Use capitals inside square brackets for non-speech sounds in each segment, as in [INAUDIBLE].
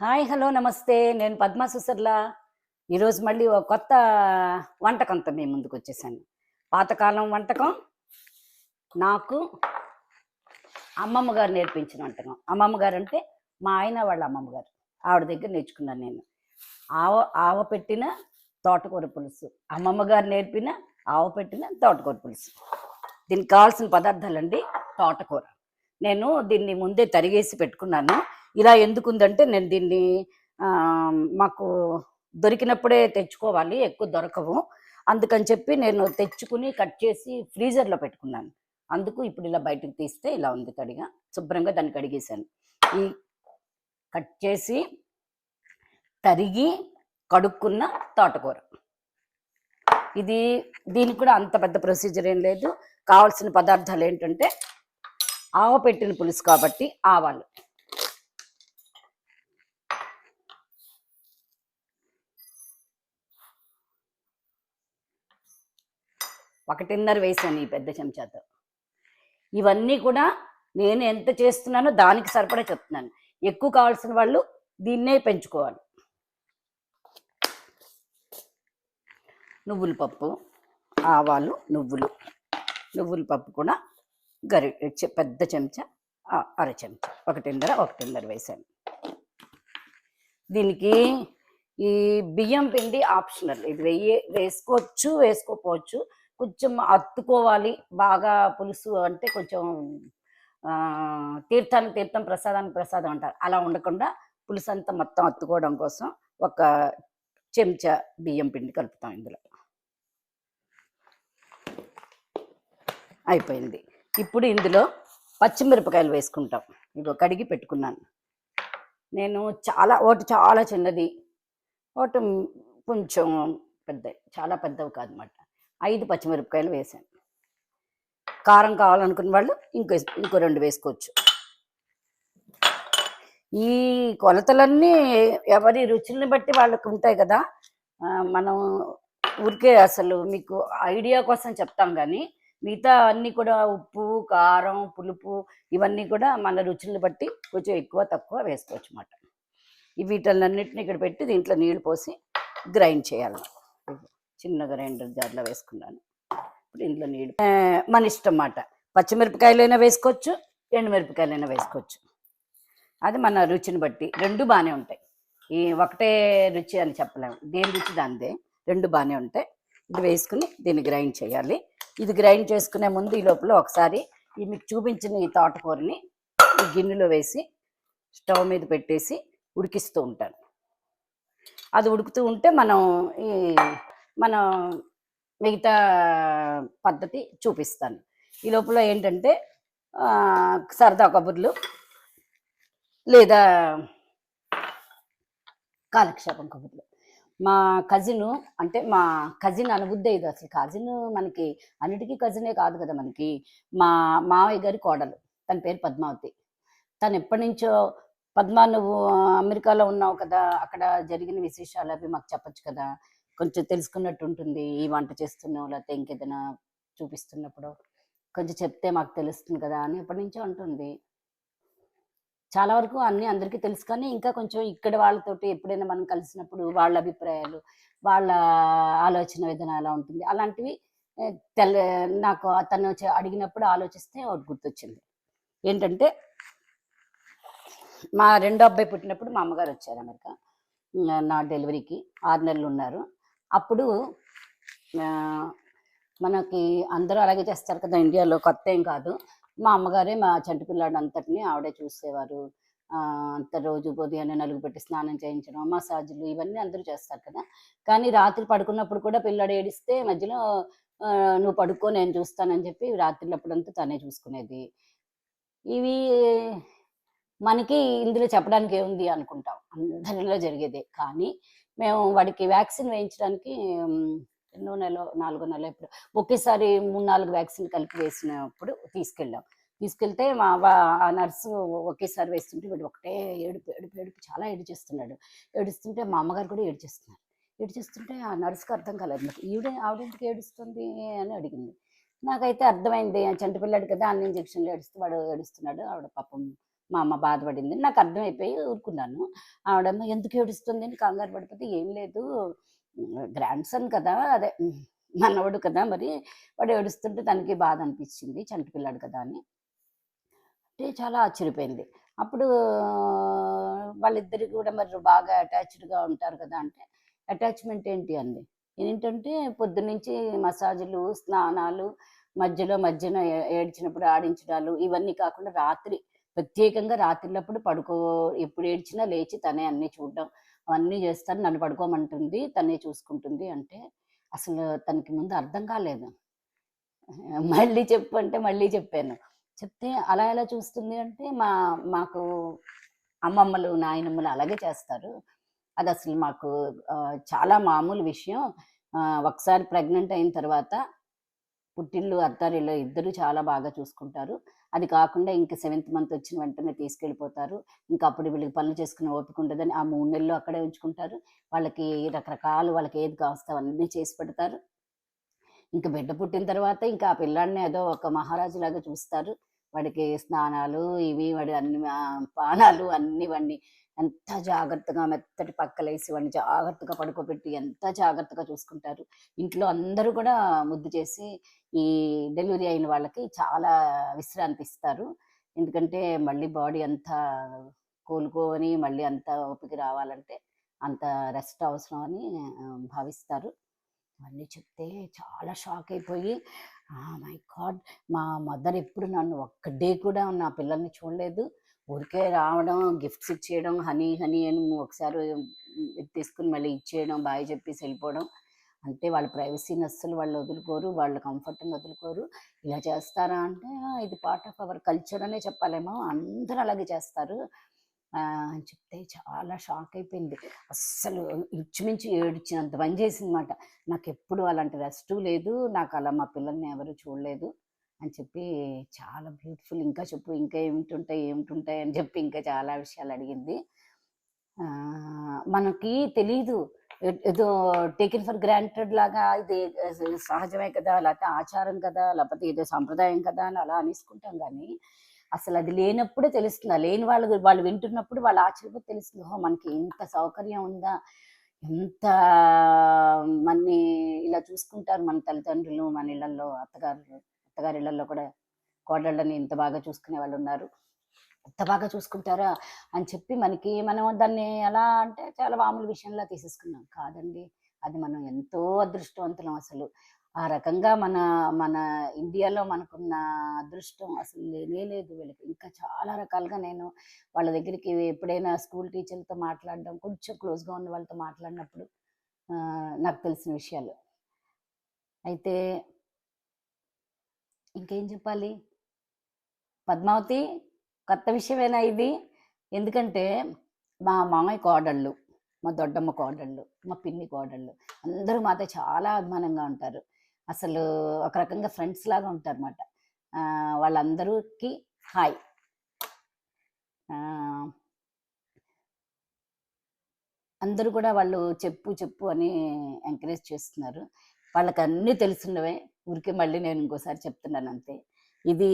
Hi hello నమస్తే. నేను పద్మా సుసర్లా ఈరోజు మళ్ళీ ఒక కొత్త వంటకంతో మీ ముందుకు వచ్చేసాను. పాతకాలం వంటకం నాకు అమ్మమ్మ గారు నేర్పించిన వంటకం. అమ్మమ్మ గారు అంటే మా ఆయన వాళ్ళ అమ్మమ్మ గారు. ఆవిడ దగ్గర నేర్చుకున్నాను నేను. ఆవ ఆవ పెట్టిన తోటకూర పులుసు. అమ్మమ్మ గారు నేర్పిన ఆవ పెట్టిన తోటకూర పులుసు. దీనికి కావాల్సిన పదార్థాలండి తోటకూర. నేను దీన్ని ముందే తరిగేసి పెట్టుకున్నాను. ఇలా ఎందుకు ఉందంటే నేను దీన్ని మాకు దొరికినప్పుడే తెచ్చుకోవాలి ఎక్కువ దొరకవు. అందుకని చెప్పి నేను తెచ్చుకుని కట్ చేసి ఫ్రీజర్లో పెట్టుకున్నాను. అందుకు ఇప్పుడు ఇలా బయటకు తీస్తే ఇలా ఉంది తడిగా. శుభ్రంగా దాన్ని కడిగేశాను. ఈ కట్ చేసి తరిగి కడుక్కున్న తోటకూర. ఇది దీనికి కూడా అంత పెద్ద ప్రొసీజర్ ఏం లేదు. కావాల్సిన పదార్థాలు ఏంటంటే ఆవ పెట్టిన పులుసు కాబట్టి ఆవాలు. ఒకటిన్నర వేసాను ఈ పెద్ద చెంచాతో. ఇవన్నీ కూడా నేను ఎంత చేస్తున్నానో దానికి సరిపడా చెప్తున్నాను. ఎక్కువ కావాల్సిన వాళ్ళు దీన్నే పెంచుకోవాలి. నువ్వుల పప్పు ఆవాలు నువ్వులు. నువ్వుల పప్పు కూడా గరి పెద్ద చెంచా అర చెంచా. ఒకటిన్నర ఒకటిన్నర వేసాను దీనికి ఈ బియ్యం పిండి ఆప్షనల్. ఇది వెయ్యి వేసుకోవచ్చు వేసుకోపోవచ్చు. కొంచెం అత్తుకోవాలి బాగా పులుసు అంటే కొంచెం తీర్థాన్ని తీర్థానికి తీర్థం ప్రసాదానికి ప్రసాదం అంటారు. అలా ఉండకుండా పులుసు అంతా మొత్తం అత్తుకోవడం కోసం ఒక చెంచా బియ్యం పిండి కలుపుతాం ఇందులో. అయిపోయింది. ఇప్పుడు ఇందులో పచ్చిమిరపకాయలు వేసుకుంటాం. ఇగో కడిగి పెట్టుకున్నాను. నేను చాలా ఒకటి చాలా చిన్నది. ఒకటి కొంచెం పెద్ద చాలా పెద్దవి కాదన్నమాట ఐదు పచ్చిమిరపకాయలు వేసాను కారం కావాలనుకున్న వాళ్ళు ఇంకో ఇంకో రెండు వేసుకోవచ్చు. ఈ కొలతలన్నీ ఎవరి రుచుల్ని బట్టి వాళ్ళకు ఉంటాయి కదా. మనం ఊరికే అసలు మీకు ఐడియా కోసం చెప్తాం కానీ మిగతా అన్నీ కూడా ఉప్పు కారం పులుపు ఇవన్నీ కూడా మన రుచుల్ని బట్టి కొంచెం ఎక్కువ తక్కువ వేసుకోవచ్చు అన్నమాట ఈ వీటన్నిటిని ఇక్కడ పెట్టి దీంట్లో నీళ్ళు పోసి గ్రైండ్ చేయాలి. చిన్నగా రెండు జార్లో వేసుకున్నాను. ఇప్పుడు ఇందులో నీళ్ళు మన ఇష్టం మాట పచ్చిమిరపకాయలైనా వేసుకోవచ్చు ఎండుమిరపకాయలైనా వేసుకోవచ్చు. అది మన రుచిని బట్టి రెండు బాగానే ఉంటాయి. ఈ ఒకటే రుచి అని చెప్పలేము దేని రుచి దానిదే. రెండు బాగానే ఉంటాయి. ఇది వేసుకుని దీన్ని గ్రైండ్ చేయాలి. ఇది గ్రైండ్ చేసుకునే ముందు ఈ లోపల ఒకసారి ఈ మీకు చూపించిన ఈ తోటకూరని ఈ గిన్నెలో వేసి స్టవ్ మీద పెట్టేసి ఉడికిస్తూ ఉంటాను. అది ఉడుకుతూ ఉంటే మనం ఈ మనం మిగతా పద్ధతి చూపిస్తాను. ఈ లోపల ఏంటంటే సరదా కబుర్లు లేదా కాలక్షేపం కబుర్లు. మా కజిన్ అంటే మా కజిన్ అనుబుద్ధి ఇది అసలు. కజిన్ మనకి అన్నిటికీ కజినే కాదు కదా మనకి. మా మావయ్య గారి కోడలు తన పేరు పద్మావతి. తను ఎప్పటి నుంచో పద్మా నువ్వు అమెరికాలో ఉన్నావు కదా అక్కడ జరిగిన విశేషాలు అవి మాకు చెప్పొచ్చు కదా. కొంచెం తెలుసుకున్నట్టు ఉంటుంది ఈ వంట చేస్తున్నావు లేకపోతే ఇంకేదైనా చూపిస్తున్నప్పుడు. కొంచెం చెప్తే మాకు తెలుస్తుంది కదా అని ఎప్పటి నుంచో అంటుంది చాలా వరకు అన్ని అందరికీ తెలుసు కానీ ఇంకా కొంచెం ఇక్కడ వాళ్ళతోటి ఎప్పుడైనా మనం కలిసినప్పుడు వాళ్ళ అభిప్రాయాలు వాళ్ళ ఆలోచన విధానం ఎలా ఉంటుంది. అలాంటివి తెల్ల నాకు తను అడిగినప్పుడు ఆలోచిస్తే ఒకటి గుర్తొచ్చింది. ఏంటంటే మా రెండో అబ్బాయి పుట్టినప్పుడు మా అమ్మగారు వచ్చారు అమెరికా నా డెలివరీకి. ఆరు నెలలు ఉన్నారు. అప్పుడు మనకి అందరూ అలాగే చేస్తారు కదా ఇండియాలో కొత్త ఏం కాదు. మా అమ్మగారే మా చంటి పిల్లాడు అంతటిని ఆవిడే చూసేవారు. అంత రోజు ఉదయాన్నే నలుగు పెట్టి స్నానం చేయించడం మసాజులు ఇవన్నీ అందరూ చేస్తారు కదా. కానీ రాత్రి పడుకున్నప్పుడు కూడా పిల్లాడు ఏడిస్తే మధ్యలో నువ్వు పడుకో నేను చూస్తానని చెప్పి రాత్రిలప్పుడంతా తనే చూసుకునేది. ఇవి మనకి ఇందులో చెప్పడానికి ఏముంది అనుకుంటాం. అందరిలో జరిగేదే. కానీ మేము వాడికి వ్యాక్సిన్ వేయించడానికి ఉమ్, ఎన్నో నెల నాలుగో నెల ఇప్పుడు ఒకేసారి మూడు నాలుగు వ్యాక్సిన్ కలిపి వేసినప్పుడు తీసుకెళ్ళాం. తీసుకెళ్తే మా ఆ నర్సు ఒకేసారి వేస్తుంటే వీడు ఒకటే ఏడుపు ఏడుపు ఏడుపు చాలా ఏడిచేస్తున్నాడు ఏడుస్తుంటే మా అమ్మగారు కూడా ఏడిచేస్తున్నారు ఏడిచేస్తుంటే ఆ నర్సుకి అర్థం కాలేదు. ఈవిడ ఆవిడెందుకు ఏడుస్తుంది అని అడిగింది. నాకైతే అర్థమైంది. చంటి పిల్లాడు కదా అన్ని ఇంజక్షన్లు ఏడుస్తూ వాడు ఏడుస్తున్నాడు. ఆవిడ పాపం మా అమ్మ బాధపడింది. నాకు అర్థమైపోయి ఊరుకున్నాను. ఆవిడమ్మ ఎందుకు ఏడుస్తుంది? అని కంగారు పడిపోతే ఏం లేదు. గ్రాండ్ సన్ కదా అదే మనవడు కదా మరి. వాడు ఏడుస్తుంటే తనకి బాధ అనిపించింది. చంటి పిల్లాడు కదా అని. అంటే చాలా ఆశ్చర్యపోయింది. అప్పుడు వాళ్ళిద్దరికి కూడా మరి బాగా అటాచ్డ్గా ఉంటారు కదా అంటే అటాచ్మెంట్ ఏంటి? అంది. ఏంటంటే పొద్దునుంచి మసాజులు స్నానాలు మధ్యలో మధ్యన ఏడ్చినప్పుడు ఆడించడాలు ఇవన్నీ కాకుండా రాత్రి ప్రత్యేకంగా రాత్రిలప్పుడు పడుకో ఎప్పుడు ఏడ్చినా లేచి తనే అన్నీ చూడడం. అవన్నీ చేస్తాను నన్ను పడుకోమంటుంది తనే చూసుకుంటుంది అంటే అసలు తనకి ముందు అర్థం కాలేదు. [LAUGHS] మళ్ళీ చెప్పు అంటే మళ్ళీ చెప్పాను. చెప్తే అలా ఎలా చూస్తుంది అంటే మా మాకు అమ్మమ్మలు నాయనమ్మలు అలాగే చేస్తారు. అది అసలు మాకు చాలా మామూలు విషయం. ఒకసారి ప్రెగ్నెంట్ అయిన తర్వాత పుట్టిళ్ళు అత్తారిల్లు ఇద్దరు చాలా బాగా చూసుకుంటారు. అది కాకుండా ఇంకా సెవెంత్ మంత్ వచ్చిన వెంటనే తీసుకెళ్ళిపోతారు. ఇంకా అప్పుడు వీళ్ళకి పనులు చేసుకునే ఓపిక ఉండదని ఆ మూడు నెలలు అక్కడే ఉంచుకుంటారు. వాళ్ళకి రకరకాలు వాళ్ళకి ఏది కావస్తావు అన్నీ చేసి పెడతారు. ఇంకా బిడ్డ పుట్టిన తర్వాత ఇంకా ఆ పిల్లాడిని ఏదో ఒక మహారాజు లాగా చూస్తారు. వాడికి స్నానాలు ఇవి వాడి అన్ని పానాలు అన్ని వాడిని ఎంత జాగ్రత్తగా మెత్తటి పక్కలేసి వాడిని జాగ్రత్తగా పడుకోబెట్టి ఎంత జాగ్రత్తగా చూసుకుంటారు. ఇంట్లో అందరూ కూడా ముద్దు చేసి ఈ డెలివరీ అయిన వాళ్ళకి చాలా విశ్రాంతి ఇస్తారు. ఎందుకంటే మళ్ళీ బాడీ అంతా కోలుకోని మళ్ళీ అంత ఓపిక రావాలంటే అంత రెస్ట్ అవసరం అని భావిస్తారు. అవన్నీ చెప్తే చాలా షాక్ అయిపోయి మై గాడ్ మా మదర్ ఎప్పుడు నన్ను ఒక్క డే కూడా నా పిల్లల్ని చూడలేదు. ఊరికే రావడం గిఫ్ట్స్ ఇచ్చేయడం హనీ హనీ అని ఒకసారి తీసుకుని మళ్ళీ ఇచ్చేయడం బాయ్ చెప్పేసి వెళ్ళిపోవడం. అంటే వాళ్ళ ప్రైవసీని అస్సలు వాళ్ళు వదులుకోరు వాళ్ళ కంఫర్ట్ని వదులుకోరు. ఇలా చేస్తారా అంటే ఇది పార్ట్ ఆఫ్ అవర్ కల్చర్ అనే చెప్పాలేమో. అందరూ అలాగే చేస్తారు. అని చెప్తే చాలా షాక్ అయిపోయింది. అస్సలు ఇచ్చిమించి ఏడ్చినంత పని చేసిందన్నమాట. నాకు ఎప్పుడు అలాంటి రెస్ట్ లేదు. నాకు అలా మా పిల్లల్ని ఎవరు చూడలేదు అని చెప్పి చాలా బ్యూటిఫుల్ ఇంకా చెప్పు ఇంకా ఏమిటుంటాయి ఏమిటుంటాయి అని చెప్పి ఇంకా చాలా విషయాలు అడిగింది. మనకి తెలీదు. ఏదో టేకెన్ ఫర్ గ్రాంటెడ్ లాగా ఇది సహజమే కదా లేకపోతే ఆచారం కదా లేకపోతే ఏదో సంప్రదాయం కదా అని అలా అనేసుకుంటాం కానీ అసలు అది లేనప్పుడే తెలుస్తుంది. లేని వాళ్ళు వాళ్ళు వింటున్నప్పుడు వాళ్ళు ఆశ్చర్యపోతే తెలుస్తుంది. ఓహో మనకి ఎంత సౌకర్యం ఉందా? ఎంత మన్ని ఇలా చూసుకుంటారు మన తల్లిదండ్రులు మన ఇళ్ళలో అత్తగారు అత్తగారి ఇళ్ళలో కూడా కోడళ్ళని ఇంత బాగా చూసుకునే వాళ్ళు ఉన్నారు. ఎంత బాగా చూసుకుంటారా అని చెప్పి మనకి మనం దాన్ని ఎలా అంటే చాలా మామూలు విషయంలో తీసేసుకున్నాం. కాదండి అది మనం ఎంతో అదృష్టవంతులం అసలు. ఆ రకంగా మన మన ఇండియాలో మనకున్న అదృష్టం అసలు లేనే లేదు వీళ్ళకి. ఇంకా చాలా రకాలుగా నేను వాళ్ళ దగ్గరికి ఎప్పుడైనా స్కూల్ టీచర్లతో మాట్లాడడం కొంచెం క్లోజ్గా ఉన్న వాళ్ళతో మాట్లాడినప్పుడు నాకు తెలిసిన విషయాలు. అయితే ఇంకేం చెప్పాలి? పద్మావతి కొత్త విషయమేనా ఇది? ఎందుకంటే మా మామయ్య కోడళ్ళు మా దొడ్డమ్మ కోడళ్ళు మా పిన్ని కోడళ్ళు అందరూ మాతో చాలా అభిమానంగా ఉంటారు. అసలు ఒక రకంగా ఫ్రెండ్స్ లాగా ఉంటారు అన్నమాట వాళ్ళందరికీ హాయ్. అందరూ కూడా వాళ్ళు చెప్పు చెప్పు అని ఎంకరేజ్ చేస్తున్నారు. వాళ్ళకి అన్నీ తెలుసున్నవే ఊరికే మళ్ళీ నేను ఇంకోసారి చెప్తున్నాను అంతే. ఇది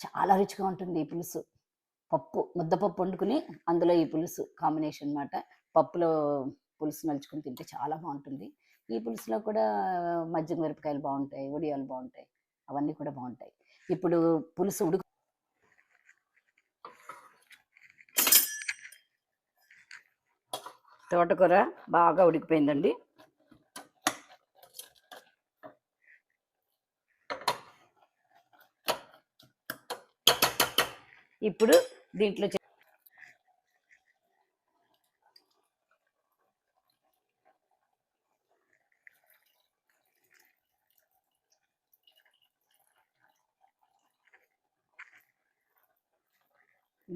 చాలా రుచిగా ఉంటుంది ఈ పులుసు. పప్పు ముద్దపప్పు వండుకుని అందులో ఈ పులుసు కాంబినేషన్ అన్నమాట. పప్పులో పులుసు నలుచుకుని తింటే చాలా బాగుంటుంది. ఈ పులుసులో కూడా మజ్జిగ మిరపకాయలు బాగుంటాయి ఉడియాలు బాగుంటాయి అవన్నీ కూడా బాగుంటాయి. ఇప్పుడు పులుసు ఉడుకు తోటకూర బాగా ఉడికిపోయిందండి. ఇప్పుడు దీంట్లో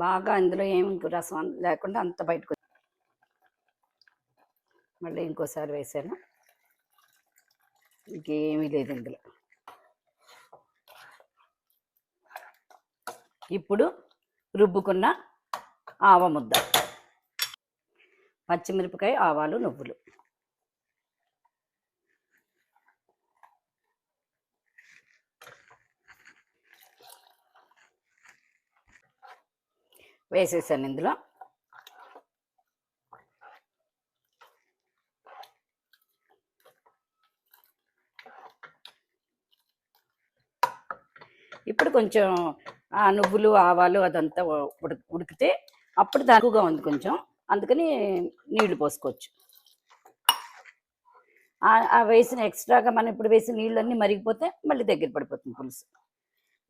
బాగా ఇందులో ఏమి రసం లేకుండా అంత బయటకు మళ్ళీ ఇంకోసారి వేసాను. ఇంకేమీ లేదు ఇందులో. ఇప్పుడు రుబ్బుకున్న ఆవ ముద్ద పచ్చిమిరపకాయ ఆవాలు నువ్వులు. వేసేసాను ఇందులో. ఇప్పుడు కొంచెం ఆ నువ్వులు ఆవాలు అదంతా ఉడి ఉడికితే అప్పుడు తక్కువగా ఉంది కొంచెం. అందుకని నీళ్ళు పోసుకోవచ్చు. ఆ- ఆ వేసిన ఎక్స్ట్రాగా మనం ఇప్పుడు వేసిన నీళ్ళన్నీ మరిగిపోతే మళ్ళీ దగ్గర పడిపోతుంది పులుసు.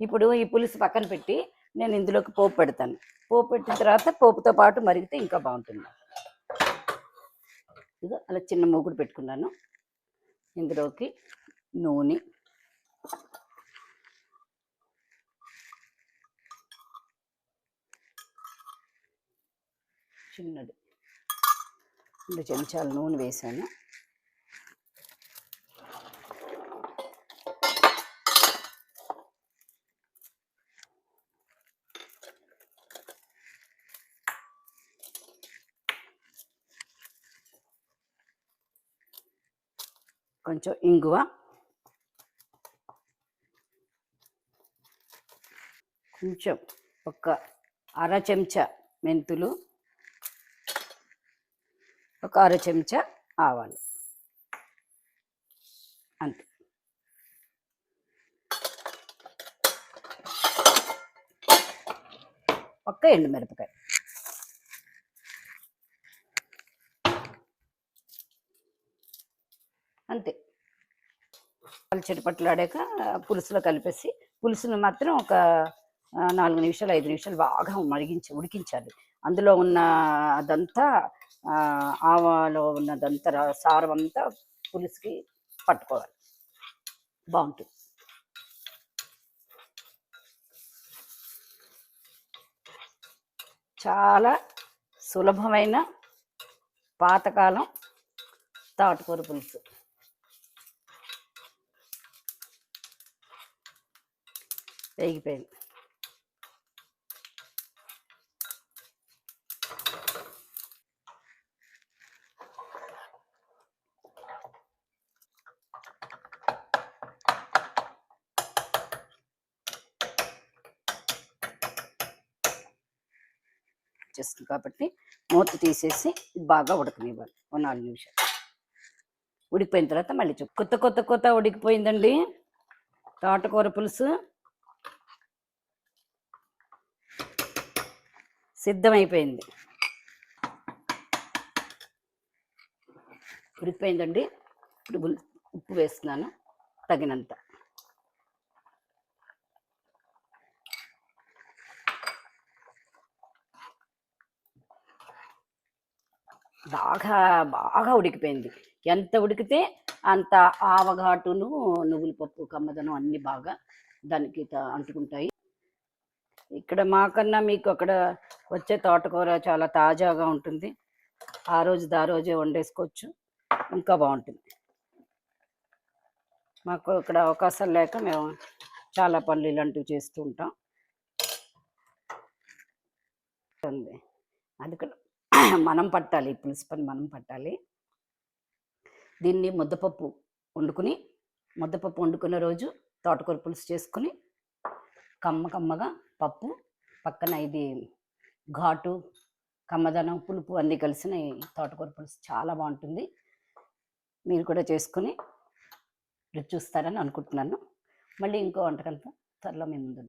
ఇప్పుడు ఈ పులుసు పక్కన పెట్టి నేను ఇందులోకి పోపు పెడతాను. పోపు పెట్టిన తర్వాత పోపుతో పాటు మరిగితే ఇంకా బాగుంటుంది. ఇదిగో అలా చిన్న మూగుడు పెట్టుకున్నాను. ఇందులోకి నూనె. చిన్నది. రెండు చెంచాల నూనె వేసాను. కొంచెం ఇంగువ. కొంచెం ఒక అర చెంచా మెంతులు. ఒక అర చెంచా ఆవాలు. అంతే. ఒక్క ఎండుమిరపకాయ అంతే పల్చడి పట్టులాడాక పులుసులో కలిపేసి పులుసును మాత్రం ఒక నాలుగు నిమిషాలు ఐదు నిమిషాలు బాగా మరిగించి ఉడికించాలి. అందులో ఉన్న అదంతా ఆవాలో ఉన్నదంతా సారం అంతా పులుసుకి పట్టుకోవాలి. బాగుంటుంది. చాలా సులభమైన పాతకాలం తాటుకూర పులుసు. వేగిపోయింది చేస్తుంది కాబట్టి మూత తీసేసి బాగా ఉడకనివ్వాలి. ఓ నాలుగు నిమిషాలు. ఉడికిపోయిన తర్వాత మళ్ళీ కొత్త కొత్త కొత్త ఉడికిపోయిందండి. తోటకూర పులుసు. సిద్ధమైపోయింది. ఉడికిపోయిందండి. ఇప్పుడు ఉప్పు వేస్తున్నాను తగినంత. బాగా బాగా ఉడికిపోయింది. ఎంత ఉడికితే అంత ఆవఘాటును నువ్వుల పప్పు కమ్మదనం అన్నీ బాగా దానికి త- అంటుకుంటాయి. ఇక్కడ మాకన్నా మీకు అక్కడ వచ్చే తోటకూర చాలా తాజాగా ఉంటుంది. ఆ రోజు దా రోజే వండేసుకోవచ్చు. ఇంకా బాగుంటుంది. మాకు ఇక్కడ అవకాశం లేక మేము చాలా పనులు ఇలాంటివి చేస్తూ ఉంటాం. ఉంది. అందుకని మనం పట్టాలి. పులుసు పని మనం పట్టాలి. దీన్ని ముద్దపప్పు వండుకుని ముద్దపప్పు వండుకున్న రోజు తోటకూర పులుసు చేసుకుని కమ్మ కమ్మగా పప్పు పక్కన ఇది ఘాటు కమ్మదనం పులుపు అన్నీ కలిసిన ఈ తోటకూర పులుసు చాలా బాగుంటుంది. మీరు కూడా చేసుకుని రుచి చూస్తారని అనుకుంటున్నాను. మళ్ళీ ఇంకో వంటకంతో త్వరలో మేము ముందు